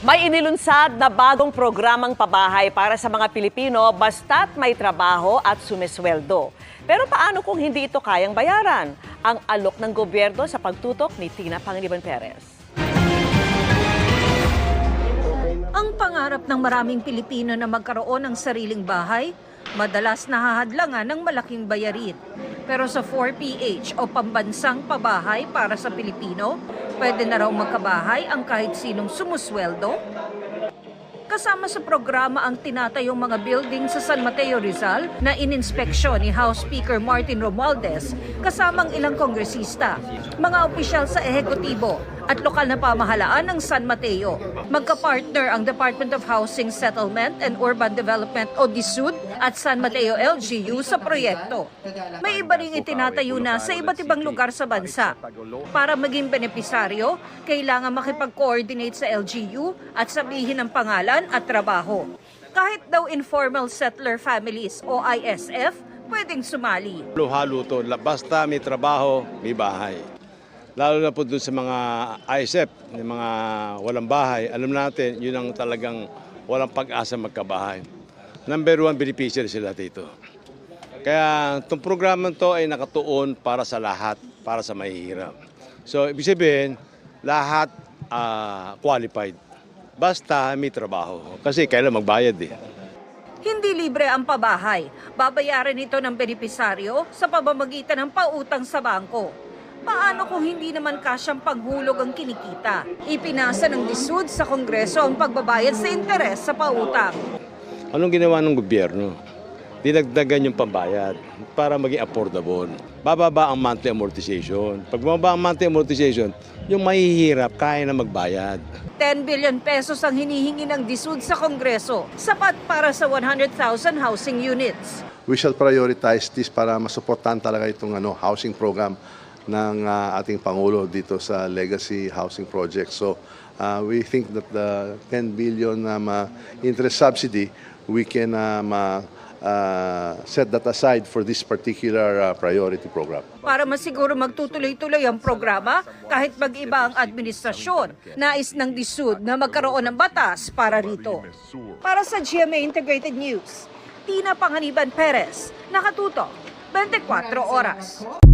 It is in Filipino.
May inilunsad na bagong programang pabahay para sa mga Pilipino basta't may trabaho at sumisweldo. Pero paano kung hindi ito kayang bayaran? Ang alok ng gobyerno sa pagtutok ni Tina Pangiliban Perez. Ang pangarap ng maraming Pilipino na magkaroon ng sariling bahay, madalas nahahadlangan ng malaking bayarin. Pero sa 4PH o pambansang pabahay para sa Pilipino, pwede na raw magkabahay ang kahit sinong sumusweldo. Kasama sa programa ang tinatayong mga building sa San Mateo Rizal na ininspeksyon ni House Speaker Martin Romualdez kasamang ilang kongresista, mga opisyal sa ehekutibo at lokal na pamahalaan ng San Mateo. Magka-partner ang Department of Housing Settlement and Urban Development o DSUD at San Mateo LGU sa proyekto. May iba ring itinatayo na sa iba't ibang lugar sa bansa. Para maging benepisaryo, kailangan makipag-coordinate sa LGU at sabihin ang pangalan at trabaho. Kahit daw informal settler families o ISF, pwedeng sumali. Halo-halo to. Basta may trabaho, may bahay. Lalo na po doon sa mga ISF, yung mga walang bahay, alam natin, yun ang talagang walang pag-asa magkabahay. Number one beneficiary sila dito. Kaya itong programa to ay nakatuon para sa lahat, para sa mahihirap. So, ibig sabihin, lahat ah, qualified. Basta may trabaho. Kasi kailan magbayad eh. Hindi libre ang pabahay. Babayaran ito ng benepisaryo sa pamamagitan ng pautang sa bangko. Paano kung hindi naman kasyang paghulog ang kinikita? Ipinasa ng DSUD sa Kongreso ang pagbabayad sa interes sa pautang. Anong ginawa ng gobyerno? Dinagdagan yung pambayad para maging affordable. Bababa ang monthly amortization. Pag bumaba ang monthly amortization, yung mahihirap kaya na magbayad. 10 billion pesos ang hinihingi ng DSUD sa Kongreso. Sapat para sa 100,000 housing units. we shall prioritize this para masuportahan talaga itong ano, housing program ng ah, ating Pangulo dito sa Legacy Housing Project. So uh, we think that the 10 billion um, uh, interest subsidy, we can um, uh, uh, set that aside for this particular uh, priority program. Para masiguro magtutuloy-tuloy ang programa kahit mag-iba ang administrasyon. Nais ng DSUD na magkaroon ng batas para rito. Para sa GMA Integrated News, Tina Panganiban Perez, nakatutok, 24 oras.